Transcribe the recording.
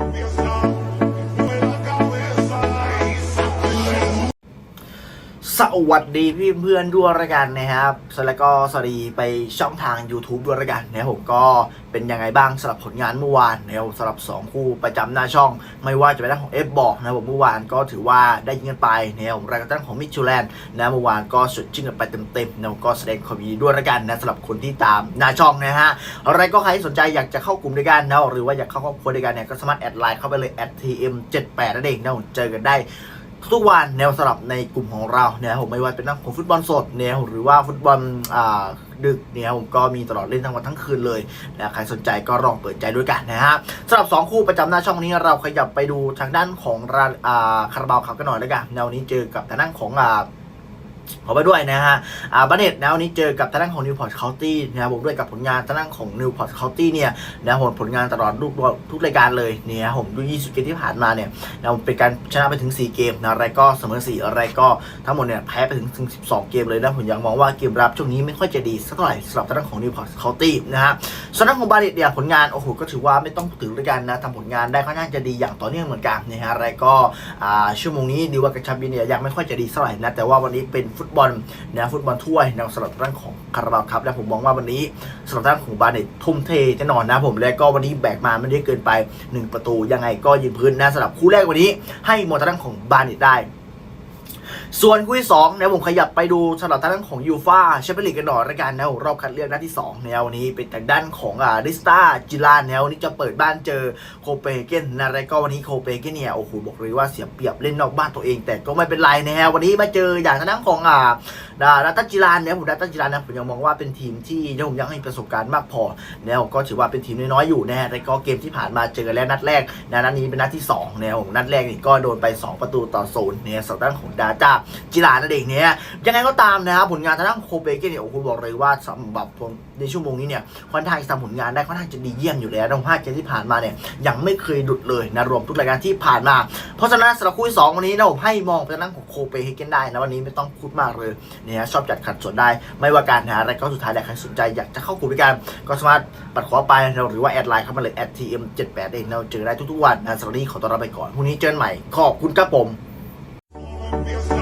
We. สวัสดีพี่เพื่อนด้วยละกันนะครับแล้วก็สวัสดีไปช่องทาง YouTube ด้วยละกันนะผมก็เป็นยังไงบ้างสำหรับผลงานเมื่อวานนะสำหรับ 2 คู่ประจำหน้าช่อง ไม่ว่าจะเป็นด้านของ F บอกนะครับผมเมื่อวานก็ถือว่าได้ยิงกันไปนะครับผมรายการด้านของมิชูแลนด์นะเมื่อวานก็สุดจิ้งกันไปเต็มๆนะก็แสดงความยินดีด้วยละกันนะสำหรับคนที่ตามหน้าช่องนะฮะอะไรก็ใครที่สนใจอยากจะเข้ากลุ่มด้วยกันนะหรือว่าอยากเข้าครอบครัวด้วยกันเนี่ยก็สามารถแอดไลน์เข้าไปเลย @tm78 นั่นเองนะผมเจอกันได้ ทุกวันแนวสลับในกลุ่มของเราเนี่ยผมไม่ว่าเป็นนักของฟุตบอลสดเนี่ยหรือว่าฟุตบอลอ่าดึกเนี่ยผมก็มีตลอดเล่นทั้งวันทั้งคืนเลยนะใครสนใจก็ลองเปิดใจด้วยกันนะฮะสำหรับ 2 คู่ประจำหน้าช่องนี้เราขยับไปดูทางด้านของราอ่าคาราบาวขับกันหน่อยแล้วกันแนวนี้เจอกับทางด้านของอ่า ขอไปด้วยนะฮะอ่าบันเน็ตนะวันนี้เจอกับทางด้านของนิวพอร์ตเคาน์ตี้นะครับผมด้วยกับผลงานทางด้านของนิวพอร์ตเคาน์ตี้เนี่ยนะผมผลงานตลอดทุกทุกรายการเลยเนี่ยผมดู20เกมที่ผ่านมาเนี่ยนะผมเป็นการชนะไปถึง 4 เกมนะอะไรก็เสมอ4อะไรก็ทั้งหมดเนี่ยแพ้ไปถึงถึง 12 เกมเลยนะผมยังมองว่าเกมรับช่วงนี้ไม่ค่อยจะดีสักเท่าไหร่สำหรับทางด้านของนิวพอร์ตเคาน์ตี้นะฮะส่วนทางของบาเน็ตเนี่ยผลงานโอ้โหก็ถือว่าไม่ต้องถึงด้วยกันนะทำผลงานได้ค่อนข้างจะดีอย่างต่อเนื่องเหมือนกันนะฮะอะไรก็อ่าชั่วโมงนี้ดีว่ากับชาบินเนี่ยยังไม่ค่อยจะดีเท่าไหร่นะแต่ว่าวันนี้เป็นฟุตบอลนะฟุตบอลถ้วยนะสำหรับเรื่องของคาราบาวครับและผมมองว่าวันนี้สำหรับด้านของบาเนตทุ่มเทแน่นอนนะผมและก็วันนี้แบกมาไม่ได้เกินไป 1 ประตูยังไงก็ยืนพื้นนะสำหรับคู่แรกวันนี้ ให้มองทางด้านของบาเนตได้ ส่วนคู่ที่สองเนะผมขยับไปดูสำหรับทางด้านของยูฟาแชมเปี้ยนลีกกันหน่อยละกันนะรอบคัดเลือกนัดที่2แนวันนี้เป็นทางด้านของอ่าดิสตาจิลานแนวนี้จะเปิดบ้านเจอโคเปเฮเกนนะแล้วก็วันนี้โคเปเฮเกนเนี่ยโอ้โหบอกเลยว่าเสียเปรียบเล่นนอกบ้านตัวเอง แต่ก็ไม่เป็นไรนะฮะวันนี้มาเจออย่างทางด้านของอ่า ดาดัตจิรานเนี่ยผมดัตตจิรานนี่ยผมยังมองว่าเป็นทีมที่ยังผมยังให้ประสบการณ์มากพอเนี่ยก็ถือว่าเป็นทีมน้อยๆอยู่นะฮะแต่ก็เกมที่ผ่านมาเจอกันแล้วนัดแรกนะนัดนี้เป็นนัดที่2เนี่ยผมนัดแรกนี่ก็โดนไป 2 ประตูต่อศูนย์เนี่ยสำหรับด้านของดาจ้าจิรานนั่นเองเนี่ยยังไงก็ตามนะครับผลงานทางด้านโคเปเกนเนี่ยโอ้โหบอกเลยว่าสำหรับในชั่วโมงนี้เนี่ยค่อนข้างจะทำผลงานได้ค่อนข้างจะดีเยี่ยมอยู่แล้วในภาคเกมที่ผ่านมาเนี่ยยังไม่เคยหลุดเลยนะรวมทุกรายการที่ผ่านมา เพราะฉะนั้นสำหรับคู่สองวันนี้นะผมให้มองไปทางด้านของโคเปเฮเกนได้นะวันนี้ไม่ต้องพูดมากเลยเนี่ยชอบจัดขัดสนได้ ไม่ว่าการหาอะไรก็สุดท้ายแล้วใครสนใจอยากจะเข้ากลุ่มด้วยกันก็สามารถปัดขอไปหรือว่าแอดไลน์เข้ามาเลย @tm78 เองเราเจอได้ทุกๆวันนะสำหรับนี้ขอตัวลาไปก่อนพรุ่งนี้เจอกันใหม่ขอบคุณครับผม